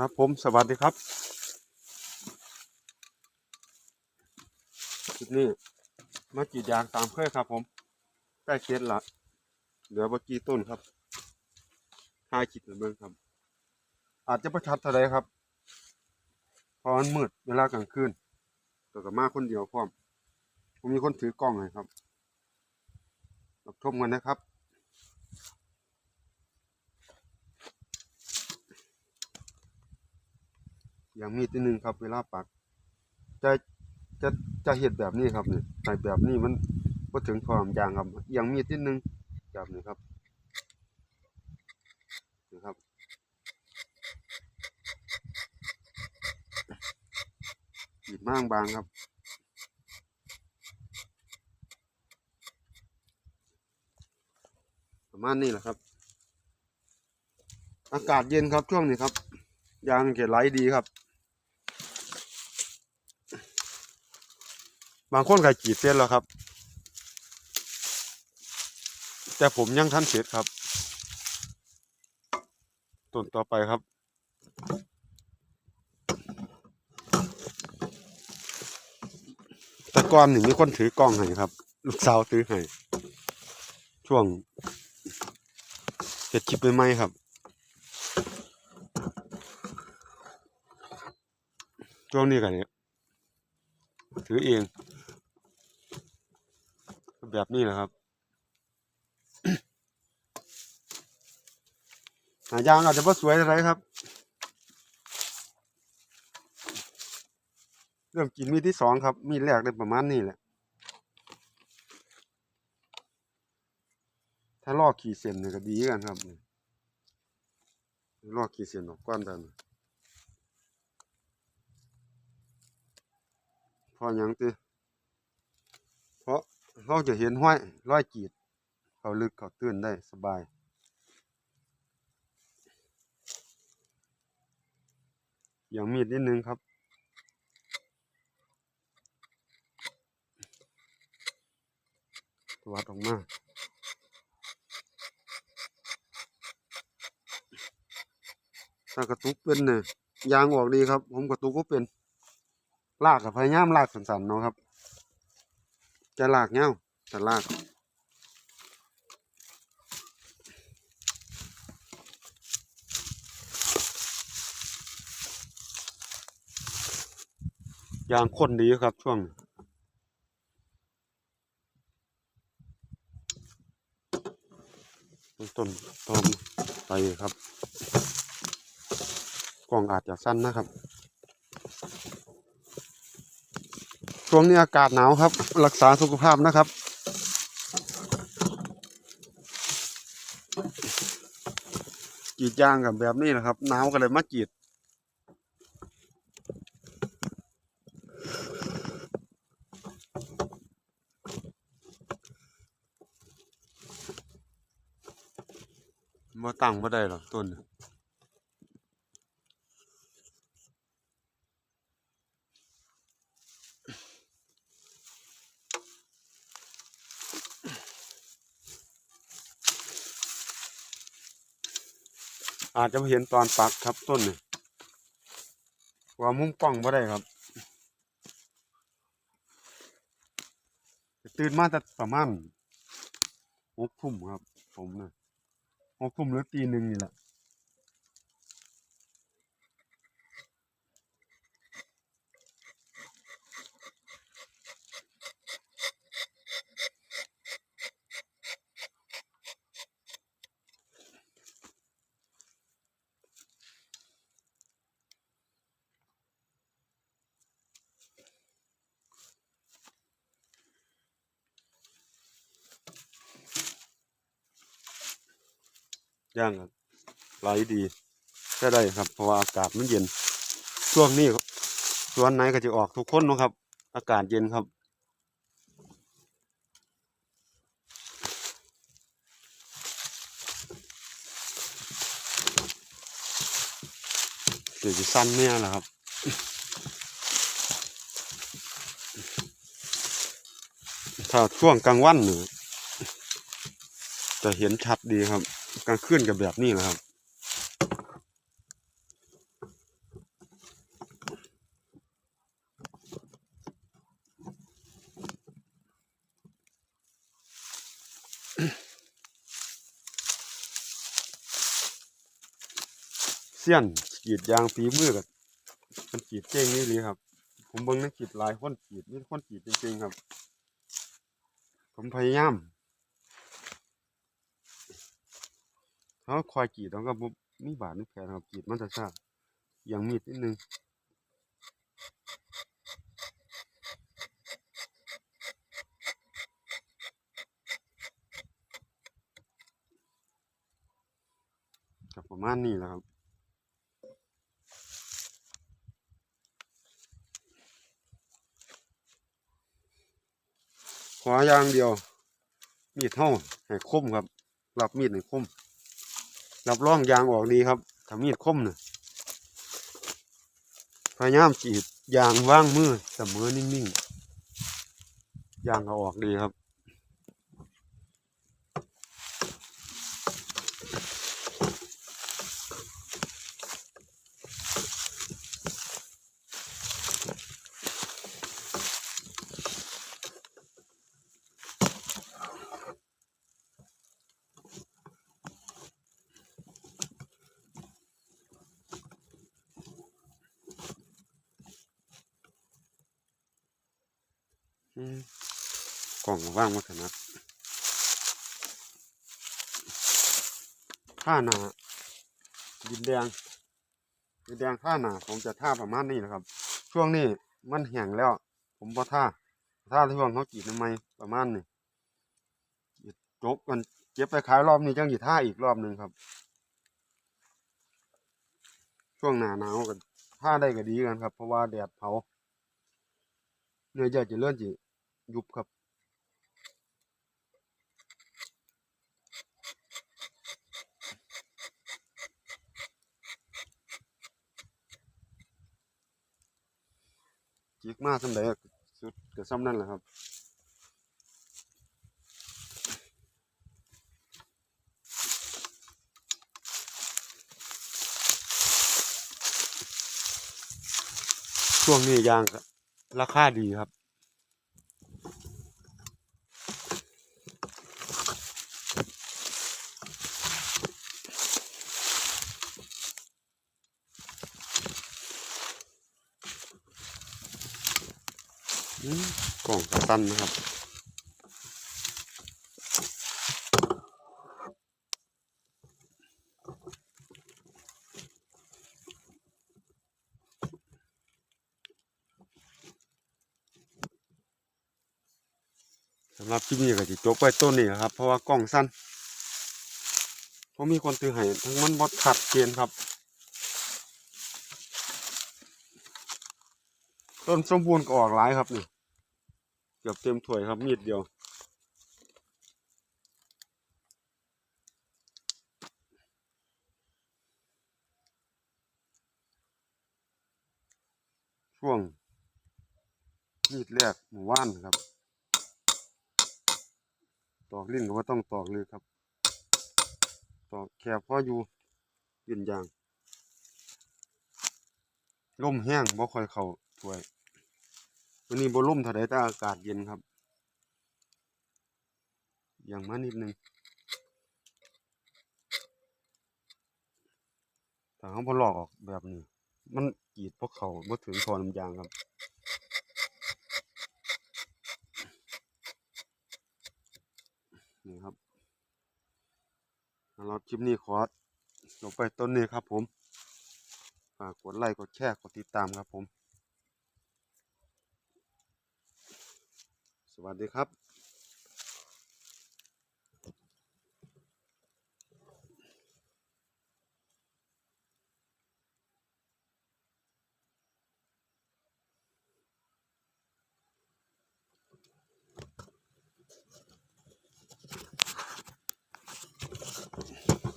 ครับผมสวัสดีครับคลิปนี้มากรีดยางตามเคยครับผมใกล้เคียนละเหลือบกี่ต้นครับห้าขีดเหมือนเบิ่งครับ อาจจะประชัดเท่าไรครับเพราะมันมืดเวลากลางคืนแต่ก็มาคนเดียวพร้อมผมมีคนถือกล้องให้ครับรับชมกันนะครับ อย่างมีดนิดนึงครับเวลาปัก จะจะจะเห็ดแบบนี้ครับนี่ใส่แบบนี้มันก็ถึงความยางครับอย่างมีดนิดนึงแบบนี้ครับนี่ครับหยิบม่างบางครับประมาณนี้แหละครับ อากาศเย็นครับช่วงนี้ครับ ยางเกล็ดไหลดีครับ บางคนก็กรีดเส้นแล้วครับ แต่ผมยังทันเสร็จครับต้นต่อไปครับ แต่ก่อนนี่งมีคนถือกล้องให้ครับ ลูกสาวซื้อให้ช่วงเก็ดคลิปใหม่ๆครับช่วงนี้กันเนี่ยถือเอง แบบนี้แหละครับหายางอาจจะว่าสวยอะไรครับ เริ่มกินมีดที่สองครับ มีดแรกได้ประมาณนี้แหละ ถ้าลอกขีดเส้นเนี่ยก็ดีกันครับนี่ลอกขีดเส้นออกก้อนแบบนี้เพออย่างตีเพราะ เราจะเห็นห้อยร้อยกีด เขาลึกเขาตื้นได้สบาย อย่างมีดนิดนึงครับ วัดออกมาถ้ากระตุกเป็นเนี่ยยางออกดีครับ ผมกระตุกก็เป็น ลากกับพยายามลากสันๆเนาะครับ จะลากเงี้ยวแต่ลากยางข้นดีครับช่วงต้นตอมไปครับกล้องอาจจะสั้นนะครับ ช่วงนี้อากาศหนาวครับ รักษาสุขภาพนะครับ กีดยางกับแบบนี้นะครับหนาวก็เลยมากีดมาตั้งมาได้หรอกต้น อาจจะเห็นตอนปักครับต้นนี่ว่ามุมกล้องมาได้ครับ ตื่นมาแต่ประมาณหกทุ่มครับ ผมนะหกทุ่มหรือตีหนึ่งนี่แหละ ย่างครับไหลดีใช่ได้ครับ เพราะว่าอากาศมันเย็น ช่วงนี้สวนไหนก็จะออกทุกคนนะครับ อากาศเย็นครับเดี๋ยวจะสั้นเนี่ยแหละครับถ้าช่วงกลางวันเนี่ยจะเห็นชัดดีครับ การเคลื่อนกับแบบนี้นะครับเสี้ยนกีดยางฝีมือกับมันกีดเก่งนี่เลยครับ ผมเบิ่งนักกรีดลายข้นกีดนี่ข้นกีดจริงๆครับ ผมพยายาม เขาคอยกีดแล้วก็บ่มีบาดมีแผลครับกีดมันจะชาอย่างมีดนิดนึงกับประมาณนี้แหละครับขออย่างเดียว มีดเท่าให้คมครับรับมีดให้คม รับรองยางออกดีครับทำมีดคมนะพยายามจีดยางว่างมือเสมอนิ่งๆยางก็ออกดีครับ กล่องว่างมาถนัดท่าหนาดินแดงดินแดงท่าหนาผมจะท่าประมาณนี้นะครับ ช่วงนี้มันแห้งแล้ว ผมพอท่าท่าที่ว่างเขากรีดทำไมประมาณนี้จบกันเก็บไปขายรอบนี้จังหยีท่าอีกรอบหนึ่งครับ ช่วงหนาหนาวกันท่าได้ก็ดีกันครับ เพราะว่าแดดเผาเนื้อใหญ่จะเลื่อนจี ยุบครับจิกมาสำเร็จสุดก็ซ้ำนั่นแหละครับช่วงนี้ยางก็ราคาดีครับ อืมกล่องกระ ตันนะครับ สำหรับคลิปนี้ก็จะจบไปต้นนี้ครับ เพราะว่ากล้องสั้นเพราะมีคนตือให้ทั้งมันบดขัดเกณฑ์ครับ ต้นสมบูรณ์ก็ออกหลายครับนี่ กือบเต็มถ้วยครับมีดเดียว ช่วง มีดแรกหมู่ว่านครับ ตอกลิ้นก็ว่าต้องตอกเลยครับ ตอกแคบพออยู่ยืนยางลมแห้งบ่ค่อยเข้าถ้วย วันนี้บ่ลมเท่าใดแต่อากาศเย็นครับ อย่างมานิดนึงถ้าเขาบ่ลอกออกแบบนี้ มันกีดพวกเขาบ่ถึงทอน้ำยางครับนี่ครับสำหรับคลิปนี้ขอจบไปต้นนี้ครับผม ฝากกดไลค์ กดแชร์ กดติดตามครับผม วัสดีครับ